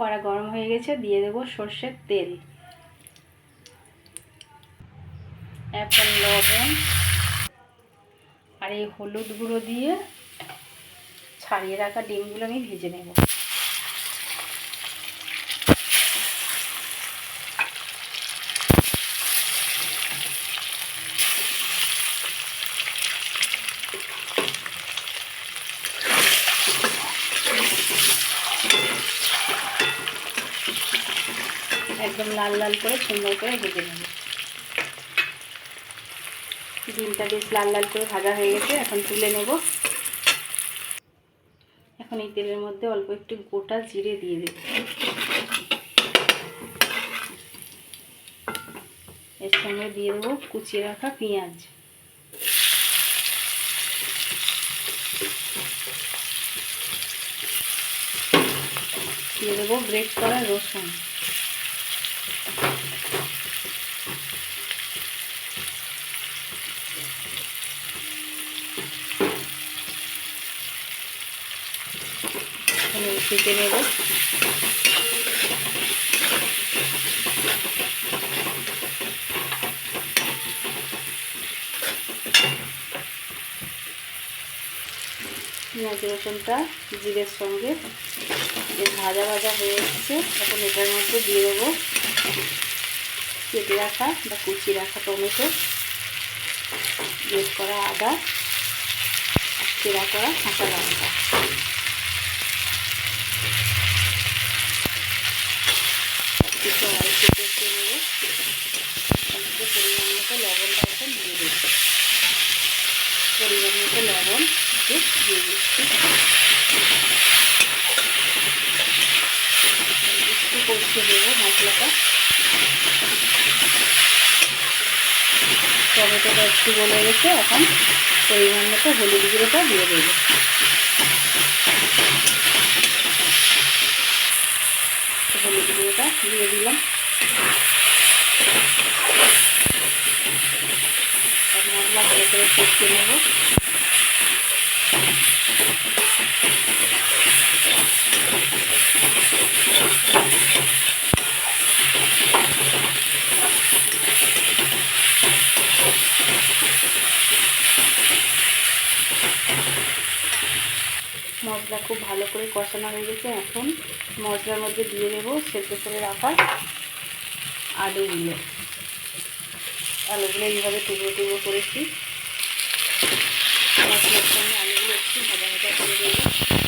কড়া গরম হয়ে গেছে, দিয়ে দেব সর্ষের তেল। এখন লবণ আর এই হলুদ গুঁড়ো দিয়ে ছাড়িয়ে রাখা ডিমগুলো আমি ভেজে নেব। একদম লাল লাল করে সুন্দর করে ভেজে নেব। ডিমটা বেশ লাল লাল করে ভাজা হয়ে গেছে, এখন তুলে নেব। এখন এই তেলের মধ্যে অল্প একটু গোটা জিরে দিয়ে দেব। এর সঙ্গে দিয়ে দেবো কুচিয়ে রাখা পেঁয়াজ। দিয়ে দেবো গ্রেট করা রসুন। কেটে নেব। পেঁয়াজ রসুনটা জিরের সঙ্গে ভাজা ভাজা হয়ে এসেছে। এখন এটার মধ্যে দিয়ে দেবো কেটে রাখা বা কুচি রাখা টমেটো। বেশ করা আদা চেরা করা কাঁচা লঙ্কা কিছু অল্প করতে নেব অল্প পরিমাণ মতো লবণটা এখন দিয়ে দেব পরিমাণ মতো লবণ দিয়ে দিচ্ছি একটু কষিয়ে দেবো মশলাটা টমেটোটা একটু গলে গেছে এখন পরিমাণ মতো হলুদ গুঁড়োটা দিয়ে দেবো। হলুদ গুঁড়োটা দিয়ে দিলাম। মশলা ভালো করে নেব মশলা খুব ভালো করে কষানো হয়ে গেছে। এখন মশলার মধ্যে দিয়ে দেবো সেদ্ধ করে রাখা আলুগুলো আলুগুলো এইভাবে টুকরো টুকরো করেছি। আলুগুলো একটু ভাজা ভাজা করে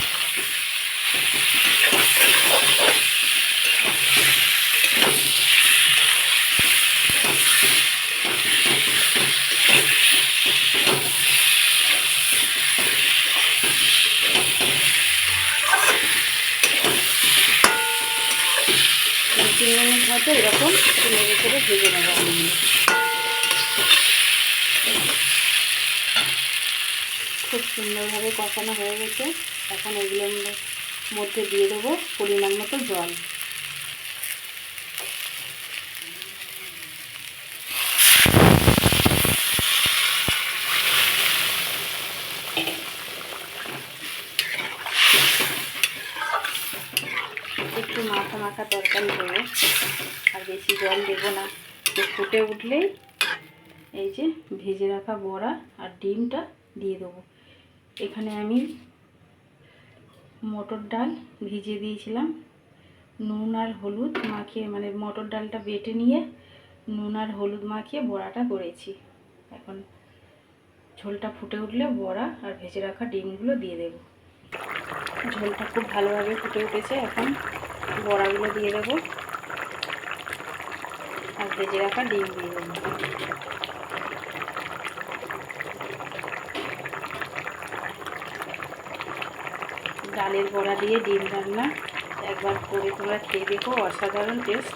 মতো এরকম সুন্দর করে ভেজে নেব আমি। খুব সুন্দরভাবে কষানো হয়ে গেছে। এখন এগুলোর মধ্যে দিয়ে দেবো পরিমাণ মতো জল। একটু মাখা মাখা তরকারি দেবো। আর বেশি জল দেবো না। তো ফুটে উঠলেই এই যে ভেজে রাখা বড়া আর ডিমটা দিয়ে দেবো। এখানে আমি মটর ডাল ভিজিয়ে দিয়েছিলাম। নুন আর হলুদ মাখিয়ে মানে মটর ডালটা বেটে নিয়ে নুন আর হলুদ মাখিয়ে বড়াটা করেছি। এখন ঝোলটা ফুটে উঠলে বড়া আর ভেজে রাখা ডিমগুলো দিয়ে দেবো। ঝোলটা খুব ভালোভাবে ফুটে উঠেছে এখন। বড়াগুলো দিয়ে দেবো। আর ভেজে রাখা ডিম দিয়ে দেবো। ডালের বড়া দিয়ে ডিম রান্না একবার করে তোমরা খেয়ে দেখো, অসাধারণ টেস্ট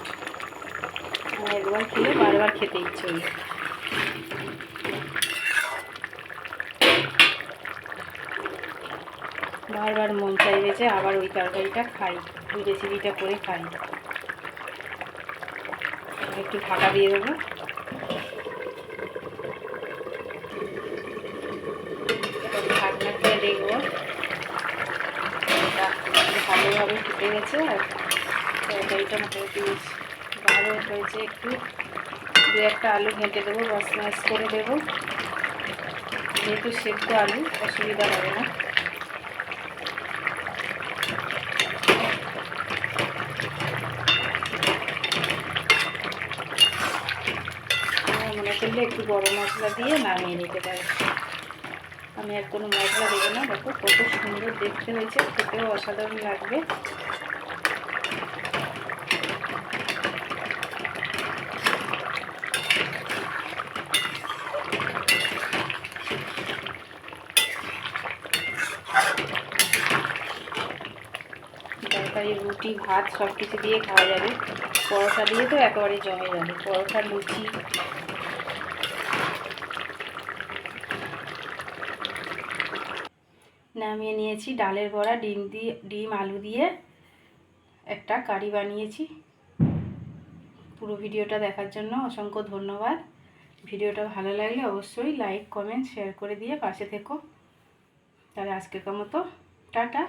একবার খেলে বারবার খেতে ইচ্ছে বারবার মন চাইবে যে আবার ওই তরকারিটা খাই, ওই রেসিপিটা করে খাই। একটু ঢাকা দিয়ে দেবো। ঢাকনা দিয়ে দেখব ভালোভাবে ফুটে গেছে আর তরকারিটা মোটামুটি ভালো হয়েছে একটু। দু একটা আলু ঘেঁটে দেবো বা স্ম্যাশ করে দেবো। যেহেতু সেদ্ধ আলু, অসুবিধা হবে না আমার মনে করলে একটু গরম মশলা দিয়ে নামিয়ে নিতে পারে। আমি আর কোনো মশলা দেবো না। দেখো কত সুন্দর দেখতে হয়েছে। খেতেও অসাধারণ লাগবে। রুটি, ভাত সব কিছু দিয়ে খাওয়া যাবে। পরোটা দিয়ে তো একেবারে জমে যাবে। পরোটা, লুচি নামিয়ে নিয়েছি। ডালের বড়া, ডিম দিয়ে, ডিম, আলু দিয়ে একটা কারি বানিয়েছি। পুরো ভিডিওটা দেখার জন্য অসংখ্য ধন্যবাদ। ভিডিওটা ভালো লাগলে অবশ্যই লাইক, কমেন্ট, শেয়ার করে দিয়ে পাশে থেকো। তাহলে আজকের মতো, টাটা।